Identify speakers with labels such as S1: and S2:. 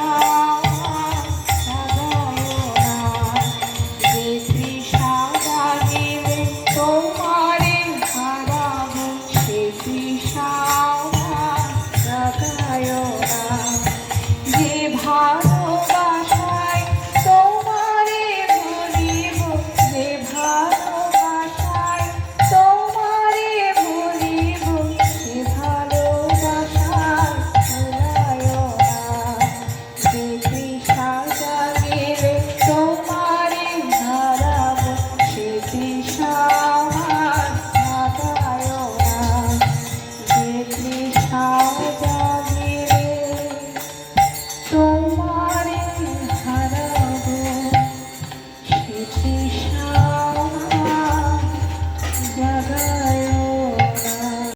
S1: না।